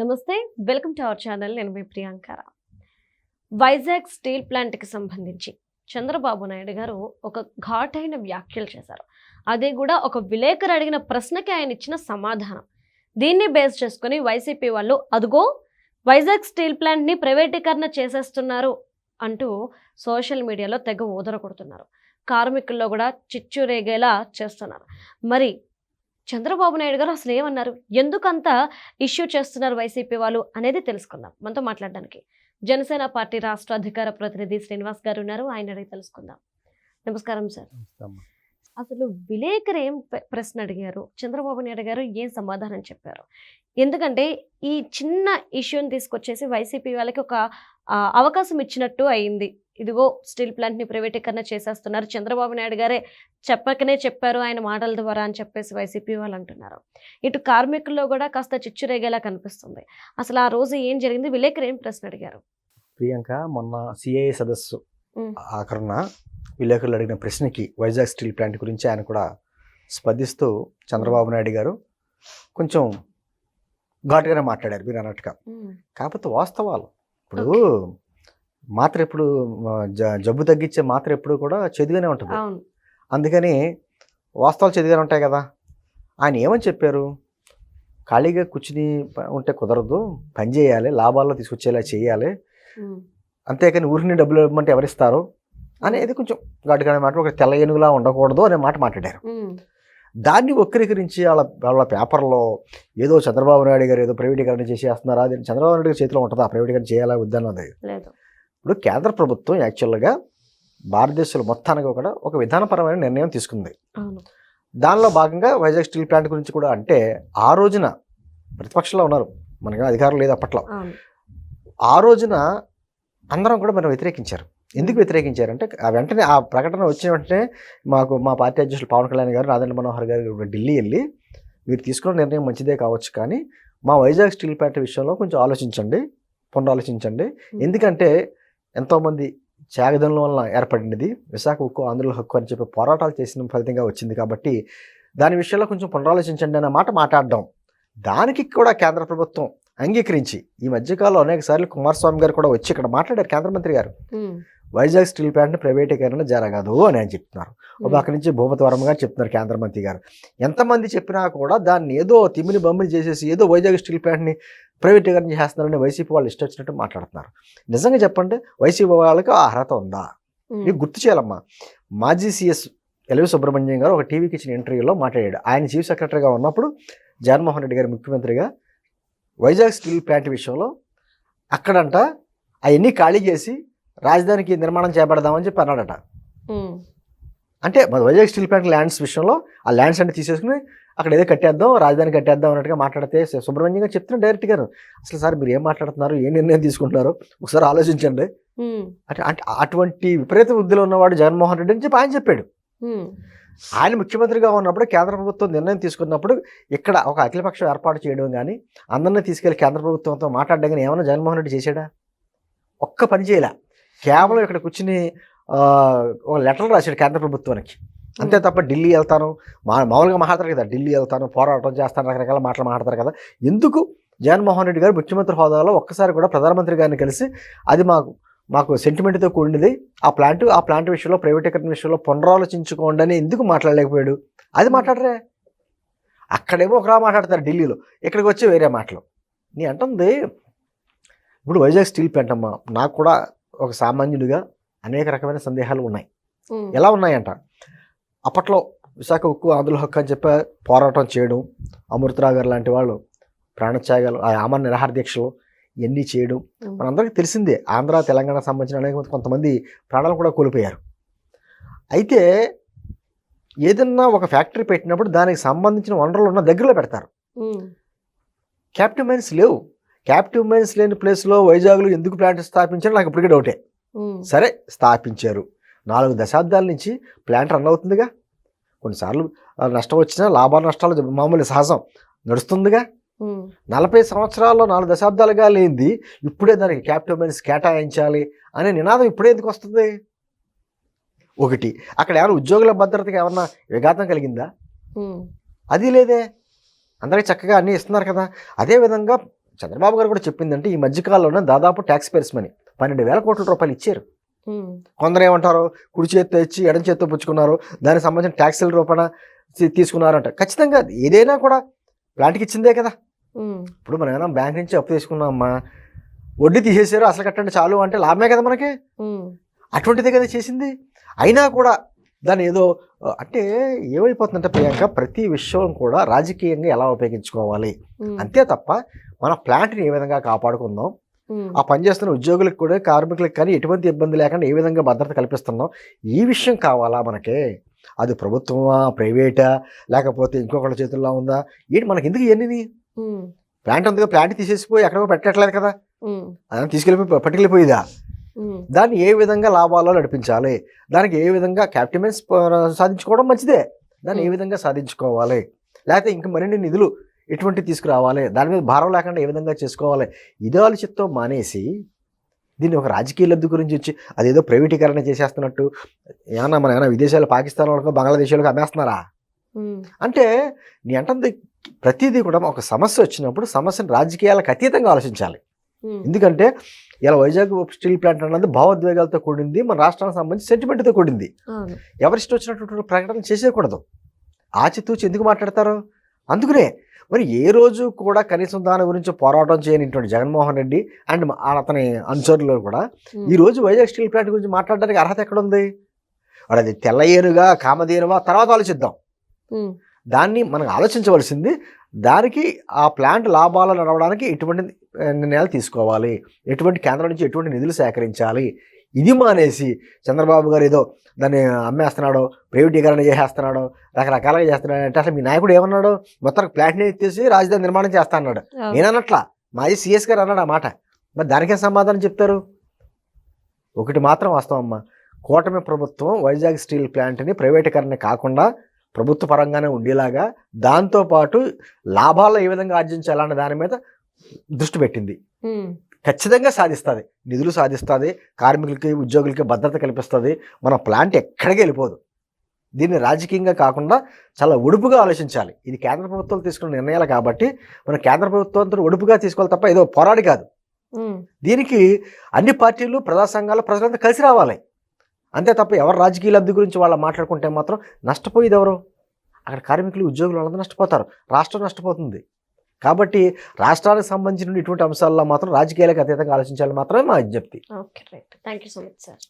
నమస్తే welcome to our channel. నేను మీ ప్రియాంకర Vizag steel ప్లాంట్కి సంబంధించి చంద్రబాబు నాయుడు గారు ఒక ఘాటైన వ్యాఖ్యలు చేశారు. అది కూడా ఒక విలేకరు అడిగిన ప్రశ్నకి ఆయన ఇచ్చిన సమాధానం. దీన్ని బేస్ చేసుకొని వైసీపీ వాళ్ళు అదుగో వైజాగ్ స్టీల్ ప్లాంట్ని ప్రైవేటీకరణ చేసేస్తున్నారు అంటూ సోషల్ మీడియాలో తెగ ఊదర కొడుతున్నారు కార్మికుల్లో కూడా చిచ్చు రేగేలా చేస్తున్నారు. మరి చంద్రబాబు నాయుడు గారు అసలు ఏమన్నారు? ఎందుకంత ఇష్యూ చేస్తున్నారు వైసీపీ వాళ్ళు అనేది తెలుసుకుందాం. మనతో మాట్లాడడానికి జనసేన పార్టీ రాష్ట్ర అధికార ప్రతినిధి శ్రీనివాస్ గారు ఉన్నారు. ఆయన అడిగి తెలుసుకుందాం. నమస్కారం సార్. అసలు విలేకరు ఏం ప్ర- ప్రశ్న అడిగారు? చంద్రబాబు నాయుడు గారు ఏం సమాధానం చెప్పారు? ఎందుకంటే ఈ చిన్న ఇష్యూని తీసుకొచ్చేసి వైసీపీ వాళ్ళకి ఒక అవకాశం ఇచ్చినట్టు అయింది. ఇదిగో స్టీల్ ప్లాంట్ని ప్రైవేటీకరణ చేసేస్తున్నారు. చంద్రబాబు నాయుడు గారే చెప్పకనే చెప్పారు ఆయన మాటల ద్వారా అని చెప్పేసి వైసీపీ వాళ్ళు అంటున్నారు. ఇటు కార్మికుల్లో కూడా కాస్త చిచ్చురేగేలా కనిపిస్తుంది. అసలు ఆ రోజు ఏం జరిగింది? విలేకరు ఏం ప్రశ్న అడిగారు? ప్రియాంక మొన్న సిఐ సదస్సు మ్. ఆఖరున విలేకరులు అడిగిన ప్రశ్నకి వైజాగ్ స్టీల్ ప్లాంట్ గురించి ఆయన కూడా స్పందిస్తూ చంద్రబాబు నాయుడు గారు కొంచెం ఘాటుగానే మాట్లాడారు మీరు అన్నట్టుగా. కాకపోతే వాస్తవాలు. ఇప్పుడు మాత్ర ఎప్పుడు జబ్బు తగ్గించే మాత్ర ఎప్పుడు కూడా చెదిగానే ఉంటుంది. అందుకని వాస్తవాలు చెదిగానే ఉంటాయి కదా. ఆయన ఏమని చెప్పారు? ఖాళీగా కూర్చుని ఉంటే కుదరదు. పని చేయాలి. లాభాల్లో తీసుకొచ్చేలా చేయాలి. అంతేకాని ఊరిని డబ్బులు ఇవ్వమంటే ఎవరిస్తారు? అనేది కొంచెం ఘాటుగానే మాట. ఒక తెల్ల ఏనుగులా ఉండకూడదు అనే మాట మాట్లాడారు. దాన్ని వక్రీకరించి వాళ్ళ వాళ్ళ పేపర్లో ఏదో చంద్రబాబు నాయుడు గారు ఏదో ప్రైవేటీకరణ చేసేస్తున్నారా అది చంద్రబాబు నాయుడు గారి చేతిలో ఉంటుందా? ప్రైవేటీకరణ చేయాలా? వద్దన్నది లేదు. ఇప్పుడు కేంద్ర ప్రభుత్వం యాక్చువల్గా భారతదేశంలో మొత్తానికి కూడా ఒక విధానపరమైన నిర్ణయం తీసుకుంది. దానిలో భాగంగా వైజాగ్ స్టీల్ ప్లాంట్ గురించి కూడా అంటే ఆ రోజున ప్రతిపక్షంలో ఉన్నారు. మనకి అధికారం లేదు అప్పట్లో. ఆ రోజున అందరం కూడా మనం వ్యతిరేకించారు. ఎందుకు వ్యతిరేకించారంటే ఆ వెంటనే ఆ ప్రకటన వచ్చిన వెంటనే మాకు మా పార్టీ అధ్యక్షులు పవన్ కళ్యాణ్ గారు రాజేంద్ర మనోహర్ గారు ఢిల్లీ వెళ్ళి మీరు తీసుకున్న నిర్ణయం మంచిదే కావచ్చు కానీ మా వైజాగ్ స్టీల్ ప్లాంట్ విషయంలో కొంచెం ఆలోచించండి పునరాలోచించండి. ఎందుకంటే ఎంతోమంది త్యాగదనుల వలన ఏర్పడినది. విశాఖ ఉక్కు ఆంధ్రుల హక్కు అని చెప్పి పోరాటాలు చేసిన ఫలితంగా వచ్చింది కాబట్టి దాని విషయంలో కొంచెం పునరాలోచించండి అన్న మాట మాట్లాడడం దానికి కూడా కేంద్ర ప్రభుత్వం అంగీకరించి ఈ మధ్యకాలంలో అనేక సార్లు కుమారస్వామి గారు కూడా వచ్చి ఇక్కడ మాట్లాడారు కేంద్ర మంత్రి గారు. వైజాగ్ స్టీల్ ప్లాంట్ ప్రైవేటీకరణ జరగదు అని ఆయన చెప్తున్నారు. ఒక ఉమ్, పక్క నుంచి భూపతి వర్మ గారు చెప్తున్నారు కేంద్ర మంత్రి గారు. ఎంతమంది చెప్పినా కూడా దాన్ని ఏదో తిమ్మిని బమ్మిని చేసేసి ఏదో వైజాగ్ స్టీల్ ప్లాంట్ని ప్రైవేటీకరణ చేస్తున్నారని వైసీపీ వాళ్ళు ఇష్టం వచ్చినట్టు మాట్లాడుతున్నారు. నిజంగా చెప్పంటే వైసీపీ వాళ్ళకి ఆ అర్హత ఉందా? ఉమ్, మీకు గుర్తు చేయాలమ్మా. మాజీ సీఎస్ ఎలవి సుబ్రహ్మణ్యం గారు ఒక టీవీకి ఇచ్చిన ఇంటర్వ్యూలో మాట్లాడాడు. ఆయన చీఫ్ సెక్రటరీగా ఉన్నప్పుడు జగన్మోహన్ రెడ్డి గారు ముఖ్యమంత్రిగా వైజాగ్ స్టీల్ ప్లాంట్ విషయంలో అక్కడంట అవన్నీ ఖాళీ చేసి రాజధానికి నిర్మాణం చేపడదామని చెప్పి అన్నాడట. అంటే వైజాగ్ స్టీల్ ప్లాంట్ ల్యాండ్స్ విషయంలో ఆ ల్యాండ్స్ అన్ని తీసేసుకుని అక్కడ ఏదో కట్టేద్దాం రాజధాని కట్టేద్దాం అన్నట్టుగా మాట్లాడితే సుబ్రహ్మణ్యం గారు చెప్తున్నారు డైరెక్ట్ గారు. అసలు సార్ మీరు ఏం మాట్లాడుతున్నారు ఏ నిర్ణయం తీసుకుంటున్నారు? ఒకసారి ఆలోచించండి. అంటే అంటే అటువంటి విపరీత వృద్ధిలో ఉన్నవాడు జగన్మోహన్ రెడ్డి అని చెప్పి ఆయన చెప్పాడు. ఆయన ముఖ్యమంత్రిగా ఉన్నప్పుడు కేంద్ర ప్రభుత్వం నిర్ణయం తీసుకున్నప్పుడు ఇక్కడ ఒక అఖిలపక్షం ఏర్పాటు చేయడం కానీ అందరినీ తీసుకెళ్ళి కేంద్ర ప్రభుత్వంతో మాట్లాడడం కానీ ఏమైనా జగన్మోహన్ రెడ్డి చేశాడా? ఒక్క పని చేయలే. కేవలం ఇక్కడ కూర్చుని ఒక లెటర్ రాశాడు కేంద్ర ప్రభుత్వానికి. అంతే తప్ప ఢిల్లీ వెళ్తాను మా మామూలుగా మాట్లాడతారు కదా ఢిల్లీ వెళ్తాను పోరాటం చేస్తాను రకరకాల మాటలు మాట్లాడతారు కదా. ఎందుకు? జగన్మోహన్ రెడ్డి గారు ముఖ్యమంత్రి హోదాలో ఒక్కసారి కూడా ప్రధానమంత్రి గారిని కలిసి అది మాకు మాకు సెంటిమెంట్తో కూడినది. ఆ ప్లాంట్ ఆ ప్లాంట్ విషయంలో ప్రైవేటీకరణ విషయంలో పునరాలోచించుకోండి అని ఎందుకు మాట్లాడలేకపోయాడు? అది మాట్లాడరే. అక్కడేమో ఒకలా మాట్లాడతారు ఢిల్లీలో. ఇక్కడికి వచ్చి వేరే మాటలు. నీ అంటుంది ఇప్పుడు వైజాగ్ స్టీల్ ప్లాంట్ అమ్మా నాకు కూడా ఒక సామాన్యుడిగా అనేక రకమైన సందేహాలు ఉన్నాయి. ఎలా ఉన్నాయంట? అప్పట్లో విశాఖ ఉక్కు ఆంధ్రుల హక్కు అని చెప్పి పోరాటం చేయడం అమృతరావు గారు లాంటి వాళ్ళు ప్రాణత్యాగాలు ఆ ఆమరణ నిరాహార దీక్షలు ఇవన్నీ చేయడం. మనందరికీ తెలిసిందే ఆంధ్ర తెలంగాణ సంబంధించిన అనేక మంది- కొంతమంది ప్రాణాలు కూడా కోల్పోయారు. అయితే ఏదన్నా ఒక ఫ్యాక్టరీ పెట్టినప్పుడు దానికి సంబంధించిన వనరులు ఉన్న దగ్గరలో పెడతారు. క్యాప్టివ్ మైన్స్ లేవు. క్యాప్టివ్ మైన్స్ లేని ప్లేస్లో వైజాగ్లో ఎందుకు ప్లాంట్ స్థాపించారో? నాకు ఇప్పటికే డౌటే సరే స్థాపించారు. నాలుగు దశాబ్దాల నుంచి ప్లాంట్ రన్ అవుతుందిగా. కొన్నిసార్లు నష్టం వచ్చినా లాభాలు నష్టాలు మామూలు సహజం. నడుస్తుందిగా. నలభై సంవత్సరాల్లో నాలుగు దశాబ్దాలుగా లేనిది ఇప్పుడే దానికి క్యాపిటల్ మైన్స్ కేటాయించాలి అనే నినాదం ఇప్పుడే ఎందుకు వస్తుంది? ఒకటి అక్కడ ఏమైనా ఉద్యోగుల భద్రతకి ఏమన్నా విఘాతం కలిగిందా? అది లేదే. అందరికి చక్కగా అన్నీ ఇస్తున్నారు కదా. అదేవిధంగా చంద్రబాబు గారు కూడా చెప్పిందంటే ఈ మధ్యకాలంలోనే దాదాపు ట్యాక్స్ పేర్స్ మనీ పన్నెండు వేల కోట్ల రూపాయలు ఇచ్చారు. కొందరు ఏమంటారు కుడి చేత్తో ఇచ్చి ఎడం చేత్తో పుచ్చుకున్నారు దానికి సంబంధించిన ట్యాక్సుల రూపణ తీ- తీసుకున్నారంట. ఖచ్చితంగా ఏదైనా కూడా ప్లాంట్కి ఇచ్చిందే కదా. ఇప్పుడు మనం ఏమైనా బ్యాంక్ నుంచి అప్పు తీసుకున్నామమ్మా వడ్డీ తీసేశారు అసలు కట్టండి చాలు అంటే లాభమే కదా మనకి. అటువంటిదే కదా చేసింది. అయినా కూడా దాన్ని ఏదో అంటే ఏమైపోతుందంటే ప్రియాంక ప్రతి విషయం కూడా రాజకీయంగా ఎలా ఉపయోగించుకోవాలి? అంతే తప్ప మన ప్లాంట్ని ఏ విధంగా కాపాడుకుందాం ఆ పనిచేస్తున్న ఉద్యోగులకు కూడా కార్మికులకు కానీ ఎటువంటి ఇబ్బంది లేకుండా ఏ విధంగా భద్రత కల్పిస్తున్నాం ఈ విషయం కావాలా మనకే? అది ప్రభుత్వమా ప్రైవేటా లేకపోతే ఇంకొకళ్ళ చేతుల్లో ఉందా? ఏంటి మనకి ఎందుకు ఇవన్నీ? ఉమ్, ప్లాంట్ ఉంది ప్లాంట్ తీసేసిపోయి ఎక్కడో పెట్టట్లేదు కదా. అదని తీసుకెళ్ళిపోయి పట్టుకెళ్ళిపోయిదా? దాన్ని ఏ విధంగా లాభాల్లో నడిపించాలి? దానికి ఏ విధంగా క్యాప్టిమెన్స్ సాధించుకోవడం మంచిదే. దాన్ని ఏ. విధంగా సాధించుకోవాలి? లేకపోతే ఇంక మరిన్ని నిధులు ఎటువంటి తీసుకురావాలి? దాని మీద భారం లేకుండా ఏ విధంగా చేసుకోవాలి? ఇదే ఆలోచితో మానేసి దీన్ని ఒక రాజకీయ లబ్ధి గురించి వచ్చి అదేదో ప్రైవేటీకరణ చేసేస్తున్నట్టు ఏమన్నా మన ఏమైనా విదేశాలు పాకిస్తాన్ వాళ్ళకో బంగ్లాదేశ్ వాళ్ళకో అమ్మేస్తున్నారా అంటే నీ అంటుంది ప్రతిదీ కూడా ఒక సమస్య వచ్చినప్పుడు సమస్యను రాజకీయాలకు అతీతంగా ఆలోచించాలి. ఎందుకంటే ఇలా వైజాగ్ స్టీల్ ప్లాంట్ అన్నది భావోద్వేగాలతో కూడింది మన రాష్ట్రానికి సంబంధించి సెంటిమెంట్తో కూడింది. అవును. ఎవరిష్టం వచ్చినటువంటి ప్రకటన చేసేయకూడదు. ఆచితూచి ఎందుకు మాట్లాడతారు? అందుకనే మరి ఏ రోజు కూడా కనీసం దాని గురించి పోరాటం చేయనిటువంటి జగన్మోహన్ రెడ్డి అండ్ అతని అనుచరులు కూడా ఈ రోజు వైజాగ్ స్టీల్ ప్లాంట్ గురించి మాట్లాడడానికి అర్హత ఎక్కడ ఉంది వాడు అది తెల్లయేనుగా కామధేనువా? తర్వాత ఆలోచిద్దాం. దాన్ని మనం ఆలోచించవలసింది దానికి ఆ ప్లాంట్ లాభాలు నడవడానికి ఎటువంటి నిర్ణయాలు తీసుకోవాలి. ఎటువంటి కేంద్రం నుంచి ఎటువంటి నిధులు సేకరించాలి? ఇది మానేసి చంద్రబాబు గారు ఏదో దాన్ని అమ్మేస్తున్నాడో ప్రైవేటీకరణ చేసేస్తున్నాడో రకరకాలుగా చేస్తున్నాడు అంటే అసలు మీ నాయకుడు ఏమన్నాడు? మొత్తం ప్లాంట్ని ఎత్తేసి రాజధాని నిర్మాణం చేస్తా అన్నాడు. నేనన్నట్లా మాజీ సిఎస్ గారు అన్నాడు ఆ మాట. మరి దానికేం సమాధానం చెప్తారు? ఒకటి మాత్రం వాస్తవం అమ్మా. కూటమి ప్రభుత్వం వైజాగ్ స్టీల్ ప్లాంట్ని ప్రైవేటీకరణ కాకుండా ప్రభుత్వ పరంగానే ఉండేలాగా దాంతోపాటు లాభాలు ఏ విధంగా ఆర్జించాలన్న దాని మీద దృష్టి పెట్టింది. ఖచ్చితంగా సాధిస్తుంది. నిధులు సాధిస్తుంది కార్మికులకి ఉద్యోగులకి భద్రత కల్పిస్తుంది. మన ప్లాంట్ ఎక్కడికి వెళ్ళిపోదు. దీన్ని రాజకీయంగా కాకుండా చాలా ఒడుపుగా ఆలోచించాలి. ఇది కేంద్ర ప్రభుత్వం తీసుకున్న నిర్ణయాలు కాబట్టి మన కేంద్ర ప్రభుత్వంతో ఒడుపుగా తీసుకోవాలి తప్ప ఏదో పోరాడి కాదు. దీనికి అన్ని పార్టీలు ప్రజా సంఘాలు ప్రజలంతా కలిసి రావాలి. అంతే తప్ప ఎవరు రాజకీయ లబ్ధి గురించి వాళ్ళు మాట్లాడుకుంటే మాత్రం నష్టపోయేది ఎవరు? అక్కడ కార్మికులు ఉద్యోగులు వాళ్ళందరూ నష్టపోతారు. రాష్ట్రం నష్టపోతుంది. కాబట్టి రాష్ట్రానికి సంబంధించిన ఇటువంటి అంశాల్లో మాత్రం రాజకీయాలకు అతీతంగా ఆలోచించాలని మాత్రమే మా విజ్ఞప్తి. Okay right thank you so much sir